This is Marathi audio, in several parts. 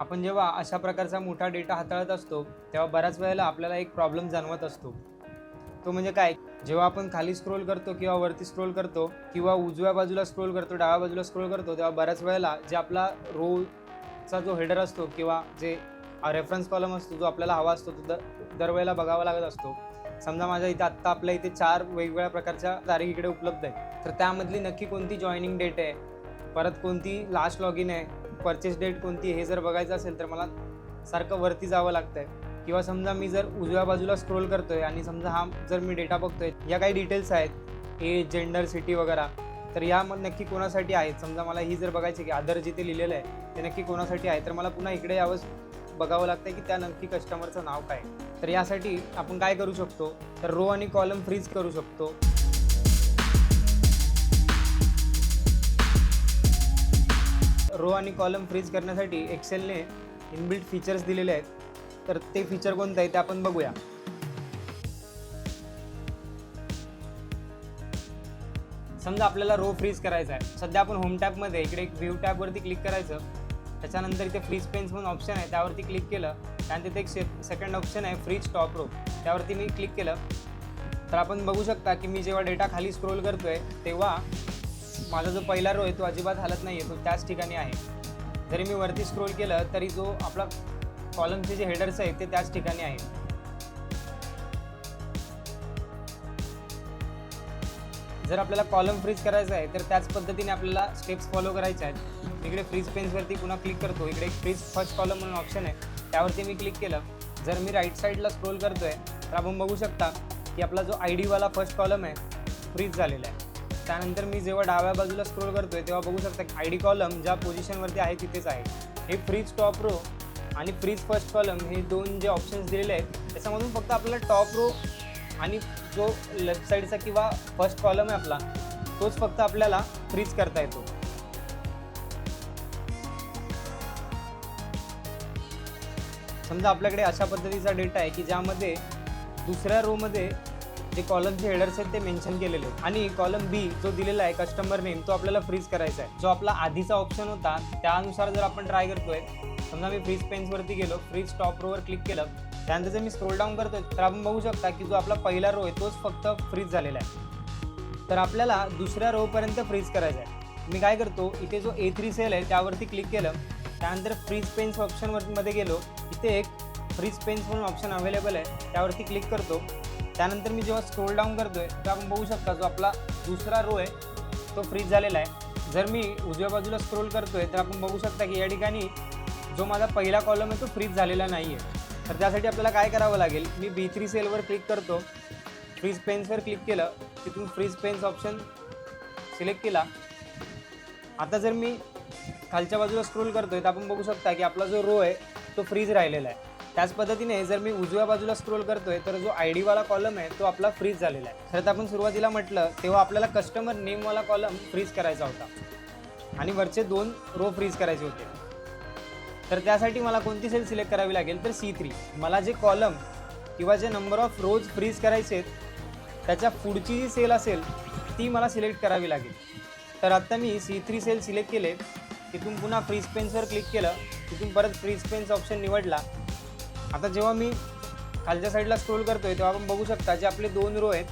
आपण जेव्हा अशा प्रकारचा मोठा डेटा हाताळत असतो तेव्हा बऱ्याच वेळेला आपल्याला एक प्रॉब्लेम जाणवत असतो. तो म्हणजे काय? जेव्हा आपण खाली स्क्रोल करतो किंवा वरती स्क्रोल करतो किंवा उजव्या बाजूला स्क्रोल करतो डाव्या बाजूला स्क्रोल करतो तेव्हा बऱ्याच वेळेला जे आपला रोचा जो हेडर असतो किंवा जे रेफरन्स कॉलम असतो जो आपल्याला हवा असतो तो दर दरवेळेला बघावा लागत असतो. समजा माझ्या इथे आत्ता आपल्या इथे चार वेगवेगळ्या प्रकारच्या तारीख इकडे उपलब्ध आहे. तर त्यामधली नक्की कोणती जॉईनिंग डेट आहे? परत कोणती लास्ट लॉग इन आहे? परचेस डेट कोणती हे जर बघायचं असेल तर मला सारखं वरती जावं लागतंय. किंवा समजा मी जर उजव्या बाजूला स्क्रोल करतोय आणि समजा हा जर मी डेटा बघतोय या काही डिटेल्स आहेत एज जेंडर सिटी वगैरे तर या मग नक्की कोणासाठी आहेत? समजा मला ही जर बघायची की आदर जिथे लिहिलेलं आहे ते नक्की कोणासाठी आहे? तर मला पुन्हा इकडे यावं बघावं लागतंय की त्या नक्की कस्टमरचं नाव काय आहे. तर यासाठी आपण काय करू शकतो? तर रो आणि कॉलम फ्रीज करू शकतो. रो आणि कॉलम फ्रीज करण्यासाठी एक्सेलने इनबिल्ट फीचर्स दिलेले आहेत. तर ते फीचर कोणतं आहे ते आपण बघूया. समजा आपल्याला रो फ्रीज करायचा आहे. सध्या आपण होम टॅबमध्ये इकडे एक व्ह्यू टॅबवरती क्लिक करायचं. त्याच्यानंतर इथे फ्रीज पेन्स म्हणून ऑप्शन आहे त्यावरती क्लिक केलं. त्यानंतर तिथे एक से सेकंड ऑप्शन आहे फ्रीज टॉप रो त्यावरती मी क्लिक केलं. तर आपण बघू शकता की मी जेव्हा डेटा खाली स्क्रोल करतोय तेव्हा माझा जो पहिला रो आहे तो अजिबात हालत नाही आहे तो त्याच ठिकाणी आहे. जरी मी वरती स्क्रोल केलं तरी जो आपला कॉलमचे जे हेडर्स आहेत ते त्याच ठिकाणी आहे जर आपल्याला कॉलम फ्रीज करायचं आहे तर त्याच पद्धतीने आपल्याला स्टेप्स फॉलो करायचे आहेत. इकडे फ्रीज पेन्सवरती पुन्हा क्लिक करतो. इकडे एक फ्रीज फर्स्ट कॉलम म्हणून ऑप्शन आहे. त्यावरती मी क्लिक केलं. जर मी राईट साईडला स्क्रोल करतोय तर आपण बघू शकता की आपला जो आय डीवाला फर्स्ट कॉलम आहे फ्रीज झालेला आहे. त्यानंतर मी जेव्हा डाव्या बाजूला स्क्रोल करतोय तेव्हा बघू शकता आय डी कॉलम ज्या पोझिशनवरती आहे तिथेच आहे. हे फ्रीज टॉप रो आणि फ्रीज फर्स्ट कॉलम हे दोन जे ऑप्शन्स दिलेले आहेत त्याच्यामधून फक्त आपल्याला टॉप रो आणि जो लेफ्ट साईडचा किंवा फर्स्ट कॉलम आहे आपला तोच फक्त आपल्याला फ्रीज करता येतो. समजा आपल्याकडे अशा पद्धतीचा डेटा आहे की ज्यामध्ये दुसऱ्या रोमध्ये जे कॉलमचे हेडर्स आहेत ते मेन्शन केलेले आहेत. आणि कॉलम बी जो दिलेला आहे कस्टमर नेम तो आपल्याला फ्रीज करायचा आहे. जो आपला आधीचा ऑप्शन होता त्यानुसार जर आपण ट्राय करतोय समजा मी फ्रीज पेन्सवरती गेलो फ्रीज टॉप रोवर क्लिक केलं त्यानंतर जर मी स्क्रोल डाऊन करतोय तर आपण बघू शकता की जो आपला पहिला रो आहे तोच फक्त फ्रीज झालेला आहे. तर आपल्याला दुसऱ्या रोपर्यंत फ्रीज करायचा आहे. मी काय करतो इथे जो ए थ्री सेल आहे त्यावरती क्लिक केलं त्यानंतर फ्रीज पेन्स ऑप्शनवर मध्ये गेलो इथे एक फ्रीज पेन्स म्हणून ऑप्शन अवेलेबल आहे. त्यावरती क्लिक करतो. त्यानंतर मी जेव्हा स्क्रोल डाऊन करतोय तर आपण बघू शकता जो आपला दुसरा रो आहे तो फ्रीज झालेला आहे. जर मी उजव्या बाजूला स्क्रोल करतोय तर आपण बघू शकता की या ठिकाणी जो माझा पहिला कॉलम आहे तो फ्रीज झालेला नाही आहे तर त्यासाठी आपल्याला काय करावं लागेल? मी बी थ्री सेलवर क्लिक करतो. फ्रीज पेन्सवर क्लिक केलं. तिथून फ्रीज पेन्स ऑप्शन सिलेक्ट केला. आता जर मी खालच्या बाजूला स्क्रोल करतोय तर आपण बघू शकता की आपला जो रो आहे तो फ्रीज राहिलेला आहे. त्याच पद्धतीने जर मी उजव्या बाजूला स्क्रोल करतोय तर जो आय डीवाला कॉलम आहे तो आपला फ्रीज झालेला आहे. खरं तर आपण सुरुवातीला म्हटलं तेव्हा आपल्याला कस्टमर नेमवाला कॉलम फ्रीज करायचा होता. आणि वरचे दोन रो फ्रीज करायचे होते. तर त्यासाठी मला कोणती सेल सिलेक्ट करावी लागेल? तर सी थ्री मला जे कॉलम किंवा जे नंबर ऑफ रोज फ्रीज करायचे आहेत त्याच्या पुढची जी सेल असेल ती मला सिलेक्ट करावी लागेल. तर आत्ता मी सी थ्री सेल सिलेक्ट केले. तिथून पुन्हा फ्रीज पेन्सवर क्लिक केलं. तिथून परत फ्रीज पेन्स ऑप्शन निवडला. आता जेव्हा मी खालच्या साईडला स्क्रोल करतोय तेव्हा आपण बघू शकता जे आपले दोन रो आहेत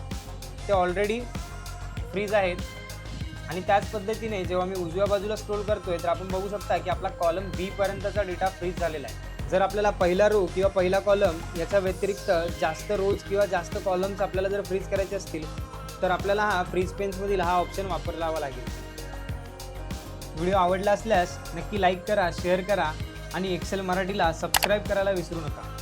ते ऑलरेडी फ्रीज आहेत. आणि त्याच पद्धतीने जेव्हा मी उजव्या बाजूला स्क्रोल करतोय तर आपण बघू शकता की आपला कॉलम बी पर्यंतचा डेटा फ्रीज झालेला आहे. जर आपल्याला पहिला रो किंवा पहिला कॉलम याच्या व्यतिरिक्त जास्त रोज किंवा जास्त कॉलम्स आपल्याला जर फ्रीज करायचे असतील तर आपल्याला हा फ्रीज पेन्समधील हा ऑप्शन वापरावा लागेल. व्हिडिओ आवडला असल्यास नक्की लाईक करा शेअर करा. आणि एक्सेल मराठीला सबस्क्राईब करायला विसरू नका.